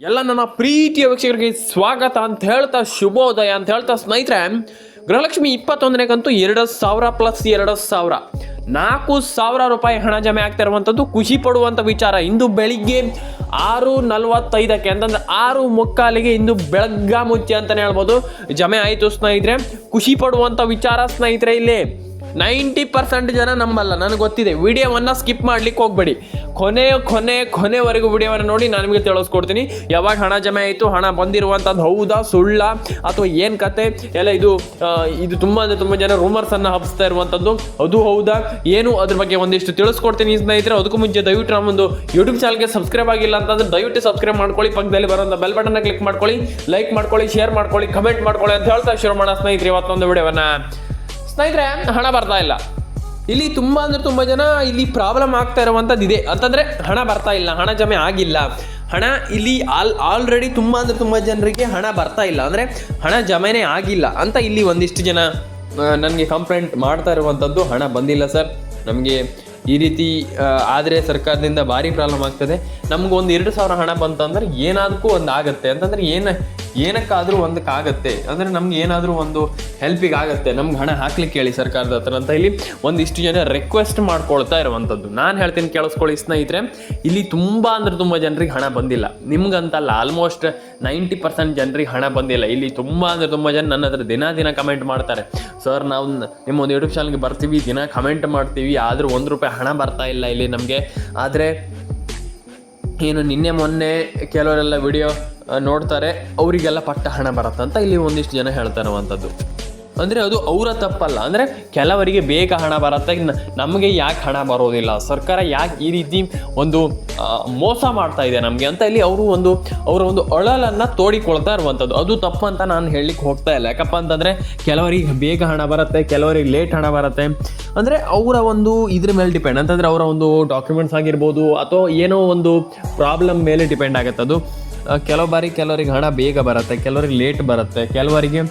ಎಲ್ಲ ನನ್ನ ಪ್ರೀತಿಯ ವೀಕ್ಷಕರಿಗೆ ಸ್ವಾಗತ ಅಂತ ಹೇಳ್ತಾ ಶುಭೋದಯ ಅಂತ ಹೇಳ್ತಾ ಸ್ನೇಹಿತರೆ, ಗೃಹಲಕ್ಷ್ಮಿ ಇಪ್ಪತ್ತೊಂದನೇಗಂತೂ ಎರಡು ಸಾವಿರ ಪ್ಲಸ್ ಎರಡು ಸಾವಿರ. ನಾಲ್ಕು ಸಾವಿರ ರೂಪಾಯಿ ಹಣ ಜಮೆ ಆಗ್ತಾ ಇರುವಂಥದ್ದು, ಖುಷಿ ಪಡುವಂಥ ವಿಚಾರ. ಇಂದು ಬೆಳಿಗ್ಗೆ ಆರು ನಲವತ್ತೈದಕ್ಕೆ, ಅಂತಂದ್ರೆ ಆರು ಮುಕ್ಕಾಲಿಗೆ ಇಂದು ಬೆಳಗ್ಗ ಮುಚ್ಚೆ ಅಂತಲೇ ಹೇಳ್ಬೋದು. ಜಮೆ ಆಯಿತು ಸ್ನೇಹಿತರೆ, ಖುಷಿ ಪಡುವಂಥ ವಿಚಾರ ಸ್ನೇಹಿತರೆ ಇಲ್ಲಿ. ನೈಂಟಿ ಪರ್ಸೆಂಟ್ ಜನ ನಂಬಲ್ಲ ನನಗೆ ಗೊತ್ತಿದೆ. ವಿಡಿಯೋವನ್ನು ಸ್ಕಿಪ್ ಮಾಡ್ಲಿಕ್ಕೆ ಹೋಗ್ಬೇಡಿ. ಕೊನೆ ಕೊನೆ, ಕೊನೆವರೆಗೂ ವಿಡಿಯೋವನ್ನು ನೋಡಿ ನಾನು ನಿಮಗೆ ತಿಳಿಸ್ಕೊಡ್ತೀನಿ. ಯಾವಾಗ ಹಣ ಜಮೆ ಆಯಿತು, ಹಣ ಬಂದಿರುವಂಥದ್ದು ಹೌದಾ, ಸುಳ್ಳ, ಅಥವಾ ಏನು ಕತೆ? ಎಲ್ಲ ಇದು ಇದು ತುಂಬ ಅಂದರೆ ತುಂಬ ಜನ ರೂಮರ್ಸನ್ನು ಹಬ್ಸ್ತಾ ಇರುವಂಥದ್ದು ಅದು ಹೌದಾ? ಏನು? ಅದ್ರ ಬಗ್ಗೆ ಒಂದಿಷ್ಟು ತಿಳಿಸ್ಕೊಡ್ತೀನಿ ಸ್ನೇಹಿತರೆ. ಅದಕ್ಕೂ ಮುಂಚೆ ದಯವಿಟ್ಟು ನಮ್ಮೊಂದು ಯೂಟ್ಯೂಬ್ ಚಾನಲ್ಗೆ ಸಬ್ಸ್ಕ್ರೈಬ್ ಆಗಿಲ್ಲ ಅಂತಂದ್ರೆ ದಯವಿಟ್ಟು ಸಬ್ಸ್ಕ್ರೈಬ್ ಮಾಡ್ಕೊಳ್ಳಿ. ಪಕ್ಕದಲ್ಲಿ ಬರೋಂಥ ಬೆಲ್ ಬಟನ್ನ ಕ್ಲಿಕ್ ಮಾಡ್ಕೊಳ್ಳಿ. ಲೈಕ್ ಮಾಡ್ಕೊಳ್ಳಿ ಶೇರ್ ಮಾಡ್ಕೊಳ್ಳಿ ಕಮೆಂಟ್ ಮಾಡ್ಕೊಳ್ಳಿ ಅಂತ ಹೇಳ್ತಾ ಶುರು ಮಾಡೋಣ ಸ್ನೇಹಿತರೆ ಇವತ್ತೊಂದು ವಿಡಿಯೋವನ್ನು. ಸ್ನೇಹಿತರೆ, ಹಣ ಬರ್ತಾ ಇಲ್ಲ. ಇಲ್ಲಿ ತುಂಬ ಅಂದ್ರೆ ತುಂಬ ಜನ ಇಲ್ಲಿ ಪ್ರಾಬ್ಲಮ್ ಆಗ್ತಾ ಇರುವಂಥದ್ದು ಇದೆ. ಅಂತಂದರೆ ಹಣ ಬರ್ತಾ ಇಲ್ಲ, ಹಣ ಜಮೆ ಆಗಿಲ್ಲ. ಹಣ ಇಲ್ಲಿ ಆಲ್ ಆಲ್ರೆಡಿ ತುಂಬ ಅಂದ್ರೆ ತುಂಬ ಜನರಿಗೆ ಹಣ ಬರ್ತಾ ಇಲ್ಲ. ಅಂದರೆ ಹಣ ಜಮೆನೇ ಆಗಿಲ್ಲ ಅಂತ ಇಲ್ಲಿ ಒಂದಿಷ್ಟು ಜನ ನನಗೆ ಕಂಪ್ಲೇಂಟ್ ಮಾಡ್ತಾ ಇರುವಂಥದ್ದು ಹಣ ಬಂದಿಲ್ಲ ಸರ್. ನಮಗೆ ಈ ರೀತಿ ಆದರೆ ಸರ್ಕಾರದಿಂದ ಭಾರಿ ಪ್ರಾಬ್ಲಮ್ ಆಗ್ತದೆ. ನಮ್ಗೊಂದು ಎರಡು ಸಾವಿರ ಹಣ ಬಂತಂದ್ರೆ ಏನಾದಕ್ಕೂ ಒಂದು ಆಗುತ್ತೆ. ಅಂತಂದ್ರೆ ಏನು ಏನಕ್ಕಾದರೂ ಒಂದಕ್ಕಾಗತ್ತೆ ಅಂದರೆ ನಮ್ಗೆ ಏನಾದರೂ ಒಂದು ಹೆಲ್ಪಿಗೆ ಆಗುತ್ತೆ. ನಮ್ಗೆ ಹಣ ಹಾಕ್ಲಿಕ್ಕೆ ಹೇಳಿ ಸರ್ಕಾರದ ಹತ್ರ ಅಂತ ಇಲ್ಲಿ ಒಂದಿಷ್ಟು ಜನ ರಿಕ್ವೆಸ್ಟ್ ಮಾಡ್ಕೊಳ್ತಾ ಇರುವಂಥದ್ದು ನಾನು ಹೇಳ್ತೀನಿ ಕೇಳಿಸ್ಕೊಳ್ಳಿ ಸ್ನೇಹಿತರೆ, ಇಲ್ಲಿ ತುಂಬ ಅಂದ್ರೆ ತುಂಬ ಜನರಿಗೆ ಹಣ ಬಂದಿಲ್ಲ. ನಿಮ್ಗಂತಲ್ಲ ಆಲ್ಮೋಸ್ಟ್ ನೈಂಟಿ ಪರ್ಸೆಂಟ್ ಜನರಿಗೆ ಹಣ ಬಂದಿಲ್ಲ. ಇಲ್ಲಿ ತುಂಬ ಅಂದರೆ ತುಂಬ ಜನ ನನ್ನ ಹತ್ರ ದಿನ ದಿನ ಕಮೆಂಟ್ ಮಾಡ್ತಾರೆ. ಸರ್ ನಾವು ನಿಮ್ಮ ಒಂದು ಯೂಟ್ಯೂಬ್ ಚಾನಲ್ಗೆ ಬರ್ತೀವಿ, ದಿನ ಕಮೆಂಟ್ ಮಾಡ್ತೀವಿ, ಆದರೂ ಒಂದು ರೂಪಾಯಿ ಹಣ ಬರ್ತಾ ಇಲ್ಲ ಇಲ್ಲಿ ನಮಗೆ. ಆದರೆ, ಏನು ನಿನ್ನೆ ಮೊನ್ನೆ ಕೆಲವರೆಲ್ಲ ವಿಡಿಯೋ ನೋಡ್ತಾರೆ ಅವರಿಗೆಲ್ಲ ಪಟ್ಟ ಹಣ ಬರುತ್ತಂತ ಇಲ್ಲಿ ಒಂದಿಷ್ಟು ಜನ ಹೇಳ್ತಾ ಇರುವಂಥದ್ದು ಅಂದರೆ ಅದು ಅವರ ತಪ್ಪಲ್ಲ. ಅಂದರೆ ಕೆಲವರಿಗೆ ಬೇಗ ಹಣ ಬರುತ್ತೆ ನಮಗೆ ಯಾಕೆ ಹಣ ಬರೋದಿಲ್ಲ? ಸರ್ಕಾರ ಯಾಕೆ ಈ ರೀತಿ ಒಂದು ಮೋಸ ಮಾಡ್ತಾ ಇದೆ ನಮಗೆ ಅಂತ ಇಲ್ಲಿ ಅವರು ಒಂದು, ಅವರ ಒಂದು ಅಳಲನ್ನು ತೋಡಿಕೊಳ್ತಾ ಇರುವಂಥದ್ದು. ಅದು ತಪ್ಪು ಅಂತ ನಾನು ಹೇಳಲಿಕ್ಕೆ ಹೋಗ್ತಾ ಇಲ್ಲ. ಯಾಕಪ್ಪ ಅಂತಂದರೆ ಕೆಲವರಿಗೆ ಬೇಗ ಹಣ ಬರುತ್ತೆ, ಕೆಲವರಿಗೆ ಲೇಟ್ ಹಣ ಬರುತ್ತೆ. ಅಂದರೆ ಅವರ ಒಂದು ಇದ್ರ ಮೇಲೆ ಡಿಪೆಂಡ್ ಅಂತಂದರೆ ಅವರ ಒಂದು ಡಾಕ್ಯುಮೆಂಟ್ಸ್ ಆಗಿರ್ಬೋದು ಅಥವಾ ಏನೋ ಒಂದು ಪ್ರಾಬ್ಲಮ್ ಮೇಲೆ ಡಿಪೆಂಡ್ ಆಗುತ್ತೆ. ಅದು ಕೆಲವು ಬಾರಿ ಕೆಲವರಿಗೆ ಹಣ ಬೇಗ ಬರುತ್ತೆ, ಕೆಲವರಿಗೆ ಲೇಟ್ ಬರುತ್ತೆ, ಕೆಲವರಿಗೆ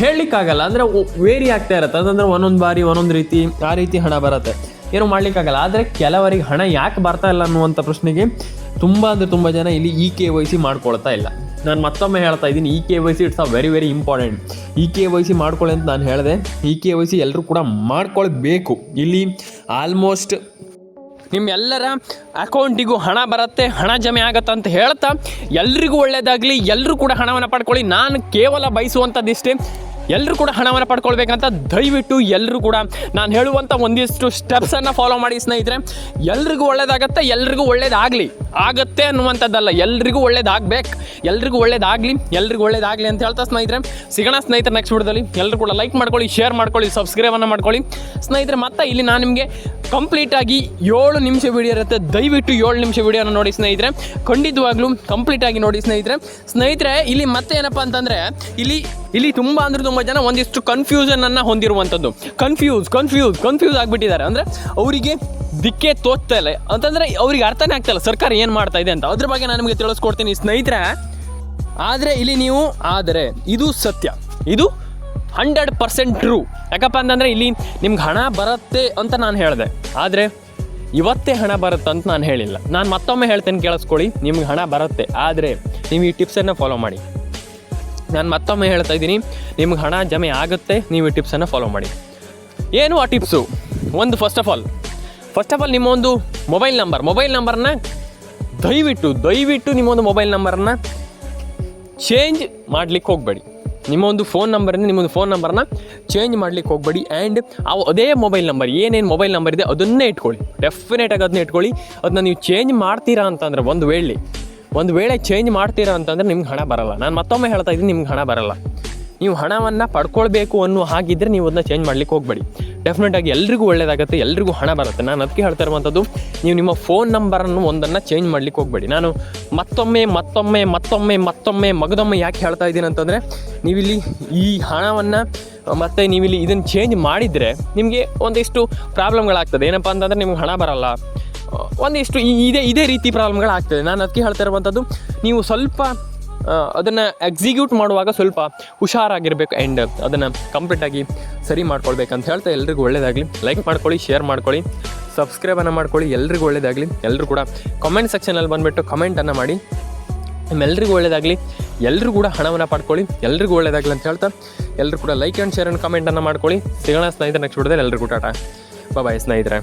ಹೇಳಲಿಕ್ಕಾಗಲ್ಲ. ಅಂದರೆ ವೇರಿ ಆಗ್ತಾ ಇರುತ್ತೆ. ಅದಂದ್ರೆ ಒಂದೊಂದು ಬಾರಿ, ಒಂದೊಂದು ರೀತಿ, ಆ ರೀತಿ ಹಣ ಬರುತ್ತೆ. ಏನು ಮಾಡಲಿಕ್ಕಾಗಲ್ಲ. ಆದರೆ ಕೆಲವರಿಗೆ ಹಣ ಯಾಕೆ ಬರ್ತಾ ಇಲ್ಲ ಅನ್ನುವಂಥ ಪ್ರಶ್ನೆಗೆ ತುಂಬ ಅಂದರೆ ತುಂಬ ಜನ ಇಲ್ಲಿ ಇ ಕೆ ವೈ ಸಿ ಮಾಡ್ಕೊಳ್ತಾ ಇಲ್ಲ. ನಾನು ಮತ್ತೊಮ್ಮೆ ಹೇಳ್ತಾ ಇದ್ದೀನಿ E K Y C it's a very very important E K Y C ಮಾಡ್ಕೊಳ್ಳಿ ಅಂತ ನಾನು ಹೇಳಿದೆ. ಇ ಕೆ ವೈ ಸಿ ಎಲ್ಲರೂ ಕೂಡ ಮಾಡ್ಕೊಳ್ಬೇಕು. ಇಲ್ಲಿ ಆಲ್ಮೋಸ್ಟ್ ನಿಮ್ಮೆಲ್ಲರ ಅಕೌಂಟಿಗೂ ಹಣ ಬರುತ್ತೆ, ಹಣ ಜಮೆ ಆಗತ್ತೆ ಅಂತ ಹೇಳ್ತಾ ಎಲ್ರಿಗೂ ಒಳ್ಳೆಯದಾಗಲಿ ಎಲ್ಲರೂ ಕೂಡ ಹಣವನ್ನು ಪಡ್ಕೊಳ್ಳಿ. ನಾನು ಕೇವಲ ಬಯಸುವಂಥದ್ದಿಷ್ಟೇ. ಎಲ್ಲರೂ ಕೂಡ ಹಣವನ್ನು ಪಡ್ಕೊಳ್ಬೇಕಂತ ದಯವಿಟ್ಟು ಎಲ್ಲರೂ ಕೂಡ ನಾನು ಹೇಳುವಂಥ ಒಂದಿಷ್ಟು ಸ್ಟೆಪ್ಸನ್ನು ಫಾಲೋ ಮಾಡಿ ಸ್ನೇಹಿತರೆ. ಎಲ್ರಿಗೂ ಒಳ್ಳೇದಾಗತ್ತೆ, ಎಲ್ರಿಗೂ ಒಳ್ಳೇದಾಗಲಿ. ಆಗತ್ತೆ ಅನ್ನುವಂಥದ್ದಲ್ಲ. ಎಲ್ರಿಗೂ ಒಳ್ಳೇದಾಗಬೇಕು. ಎಲ್ರಿಗೂ ಒಳ್ಳೇದಾಗಲಿ. ಎಲ್ರಿಗೂ ಒಳ್ಳೇದಾಗಲಿ ಅಂತ ಹೇಳ್ತಾ ಸ್ನೇಹಿತರೆ. ಸಿಗೋಣ ಸ್ನೇಹಿತರೆ ನೆಕ್ಸ್ಟ್ ವಿಡಿಯೋದಲ್ಲಿ ಎಲ್ಲರೂ ಕೂಡ ಲೈಕ್ ಮಾಡ್ಕೊಳ್ಳಿ ಶೇರ್ ಮಾಡ್ಕೊಳ್ಳಿ ಸಬ್ಸ್ಕ್ರೈಬನ್ನು ಮಾಡ್ಕೊಳ್ಳಿ. ಸ್ನೇಹಿತರೆ, ಮತ್ತೆ ಇಲ್ಲಿ ನಾನು ನಿಮಗೆ ಕಂಪ್ಲೀಟಾಗಿ ಏಳು ನಿಮಿಷ ವಿಡಿಯೋ ಇರುತ್ತೆ. ದಯವಿಟ್ಟು ಏಳು ನಿಮಿಷ ವಿಡಿಯೋನ ನೋಡಿ ಸ್ನೇಹಿತರೆ. ಖಂಡಿತವಾಗ್ಲೂ ಕಂಪ್ಲೀಟಾಗಿ ನೋಡಿ ಸ್ನೇಹಿತರೆ. ಸ್ನೇಹಿತರೆ, ಇಲ್ಲಿ ಮತ್ತೆ ಏನಪ್ಪ ಅಂತಂದರೆ, ಇಲ್ಲಿ ಇಲ್ಲಿ ತುಂಬ ಅಂದರೆ ತುಂಬ ಜನ ಒಂದಿಷ್ಟು ಕನ್ಫ್ಯೂಷನನ್ನು ಹೊಂದಿರುವಂಥದ್ದು. ಕನ್ಫ್ಯೂಸ್ ಕನ್ಫ್ಯೂಸ್ ಕನ್ಫ್ಯೂಸ್ ಆಗಿಬಿಟ್ಟಿದ್ದಾರೆ. ಅಂದರೆ ಅವರಿಗೆ ದಿಕ್ಕೇ ತೋಚ್ತಾ ಇಲ್ಲ. ಅಂತಂದರೆ ಅವ್ರಿಗೆ ಅರ್ಥನೇ ಆಗ್ತಾ ಇಲ್ಲ. ಸರ್ಕಾರ ಏನು ಮಾಡ್ತಾ ಇದೆ ಅಂತ ಅದ್ರ ಬಗ್ಗೆ ನಾನು ನಿಮಗೆ ತಿಳಿಸ್ಕೊಡ್ತೀನಿ ಸ್ನೇಹಿತರೆ. ಆದರೆ ಇಲ್ಲಿ ನೀವು, ಆದರೆ ಇದು ಸತ್ಯ. ಇದು ಹಂಡ್ರೆಡ್ ಪರ್ಸೆಂಟ್ ಟ್ರೂ ಯಾಕಪ್ಪ ಅಂತಂದರೆ ಇಲ್ಲಿ ನಿಮ್ಗೆ ಹಣ ಬರುತ್ತೆ ಅಂತ ನಾನು ಹೇಳಿದೆ. ಆದರೆ ಇವತ್ತೇ ಹಣ ಬರುತ್ತೆ ಅಂತ ನಾನು ಹೇಳಿಲ್ಲ. ನಾನು ಮತ್ತೊಮ್ಮೆ ಹೇಳ್ತೇನೆ ಕೇಳಿಸ್ಕೊಳ್ಳಿ, ನಿಮ್ಗೆ ಹಣ ಬರುತ್ತೆ. ಆದರೆ ನೀವು ಈ ಟಿಪ್ಸನ್ನು ಫಾಲೋ ಮಾಡಿ. ನಾನು ಮತ್ತೊಮ್ಮೆ ಹೇಳ್ತಾ ಇದ್ದೀನಿ, ನಿಮ್ಗೆ ಹಣ ಜಮೆ ಆಗುತ್ತೆ, ನೀವು ಈ ಟಿಪ್ಸನ್ನು ಫಾಲೋ ಮಾಡಿ. ಏನು ಆ ಟಿಪ್ಸು ಒಂದು first of all first of all ನಿಮ್ಮ ಒಂದು ಮೊಬೈಲ್ ನಂಬರ್ ಮೊಬೈಲ್ ನಂಬರ್ನ ದಯವಿಟ್ಟು ದಯವಿಟ್ಟು ನಿಮ್ಮೊಂದು ಮೊಬೈಲ್ ನಂಬರನ್ನ ಚೇಂಜ್ ಮಾಡ್ಲಿಕ್ಕೆ ಹೋಗಬೇಡಿ. ನಿಮ್ಮೊಂದು ಫೋನ್ ನಂಬರಿಂದ ನಿಮ್ಮೊಂದು ಫೋನ್ ನಂಬರ್ನ ಚೇಂಜ್ ಮಾಡ್ಲಿಕ್ಕೆ ಹೋಗಬೇಡಿ ಆ್ಯಂಡ್ ಆ ಅದೇ ಮೊಬೈಲ್ ನಂಬರ್ ಏನೇನು ಮೊಬೈಲ್ ನಂಬರ್ ಇದೆ ಅದನ್ನೇ ಇಟ್ಕೊಳ್ಳಿ. ಡೆಫಿನೆಟಾಗಿ ಅದನ್ನ ಇಟ್ಕೊಳ್ಳಿ. ಅದನ್ನ ನೀವು ಚೇಂಜ್ ಮಾಡ್ತೀರಾ ಅಂತಂದರೆ ಒಂದು ವೇಳೆ ಒಂದು ವೇಳೆ ಚೇಂಜ್ ಮಾಡ್ತೀರಾ ಅಂತಂದರೆ ನಿಮ್ಗೆ ಹಣ ಬರಲ್ಲ. ನಾನು ಮತ್ತೊಮ್ಮೆ ಹೇಳ್ತಾ ಇದ್ದೀನಿ ನಿಮ್ಗೆ ಹಣ ಬರಲ್ಲ. ನೀವು ಹಣವನ್ನು ಪಡ್ಕೊಳ್ಬೇಕು ಅನ್ನೋ ಹಾಗಿದ್ದರೆ ನೀವು ಅದನ್ನ ಚೇಂಜ್ ಮಾಡ್ಲಿಕ್ಕೆ ಹೋಗಬೇಡಿ. ಡೆಫಿನೆಟಾಗಿ ಎಲ್ರಿಗೂ ಒಳ್ಳೇದಾಗುತ್ತೆ, ಎಲ್ರಿಗೂ ಹಣ ಬರುತ್ತೆ. ನಾನು ಅದಕ್ಕೆ ಹೇಳ್ತಾ ಇರುವಂಥದ್ದು, ನೀವು ನಿಮ್ಮ ಫೋನ್ ನಂಬರನ್ನು ಒಂದನ್ನು ಚೇಂಜ್ ಮಾಡ್ಲಿಕ್ಕೆ ಹೋಗಬೇಡಿ. ನಾನು ಮತ್ತೊಮ್ಮೆ ಮತ್ತೊಮ್ಮೆ ಮತ್ತೊಮ್ಮೆ ಮತ್ತೊಮ್ಮೆ ಮಗದೊಮ್ಮೆ ಯಾಕೆ ಹೇಳ್ತಾ ಇದ್ದೀನಿ ಅಂತಂದರೆ, ನೀವಿಲ್ಲಿ ಈ ಹಣವನ್ನು, ಮತ್ತು ನೀವಿಲ್ಲಿ ಇದನ್ನು ಚೇಂಜ್ ಮಾಡಿದರೆ ನಿಮಗೆ ಒಂದಿಷ್ಟು ಪ್ರಾಬ್ಲಮ್ಗಳಾಗ್ತದೆ. ಏನಪ್ಪ ಅಂತಂದರೆ ನಿಮ್ಗೆ ಹಣ ಬರಲ್ಲ. ಒಂದಿಷ್ಟು ಇದೇ ಇದೇ ರೀತಿ ಪ್ರಾಬ್ಲಮ್ಗಳಾಗ್ತದೆ. ನಾನು ಅದಕ್ಕೆ ಹೇಳ್ತಾ ಇರುವಂಥದ್ದು, ನೀವು ಸ್ವಲ್ಪ ಅದನ್ನು ಎಕ್ಸಿಕ್ಯೂಟ್ ಮಾಡುವಾಗ ಸ್ವಲ್ಪ ಹುಷಾರಾಗಿರಬೇಕು ಆ್ಯಂಡ್ ಅದನ್ನು ಕಂಪ್ಲೀಟಾಗಿ ಸರಿ ಮಾಡ್ಕೊಳ್ಬೇಕಂತ ಹೇಳ್ತಾ ಎಲ್ರಿಗೂ ಒಳ್ಳೇದಾಗಲಿ. ಲೈಕ್ ಮಾಡ್ಕೊಳ್ಳಿ ಶೇರ್ ಮಾಡ್ಕೊಳ್ಳಿ ಸಬ್ಸ್ಕ್ರೈಬನ್ನು ಮಾಡ್ಕೊಳ್ಳಿ, ಎಲ್ರಿಗೂ ಒಳ್ಳೇದಾಗಲಿ. ಎಲ್ಲರೂ ಕೂಡ ಕಮೆಂಟ್ ಸೆಕ್ಷನಲ್ಲಿ ಬಂದುಬಿಟ್ಟು ಕಮೆಂಟನ್ನು ಮಾಡಿ. ನಿಮ್ಮೆಲ್ಲರಿಗೂ ಒಳ್ಳೇದಾಗಲಿ. ಎಲ್ಲರೂ ಕೂಡ ಹಣವನ್ನು ಪಡ್ಕೊಳ್ಳಿ. ಎಲ್ರಿಗೂ ಒಳ್ಳೇದಾಗಲಿ ಅಂತ ಹೇಳ್ತಾ ಎಲ್ಲರೂ ಕೂಡ ಲೈಕ್ ಆ್ಯಂಡ್ ಶೇರ್ ಆ್ಯಂಡ್ ಕಮೆಂಟನ್ನು ಮಾಡ್ಕೊಳ್ಳಿ. ಸಿಗೋಣ ಸ್ನೇಹಿತರ ನೆಕ್ಸ್ಟ್ ಎಲ್ಲರಿಗೂ ಟಾಟಾ. ಬಾಯ್ ಸ್ನೇಹಿತರೆ.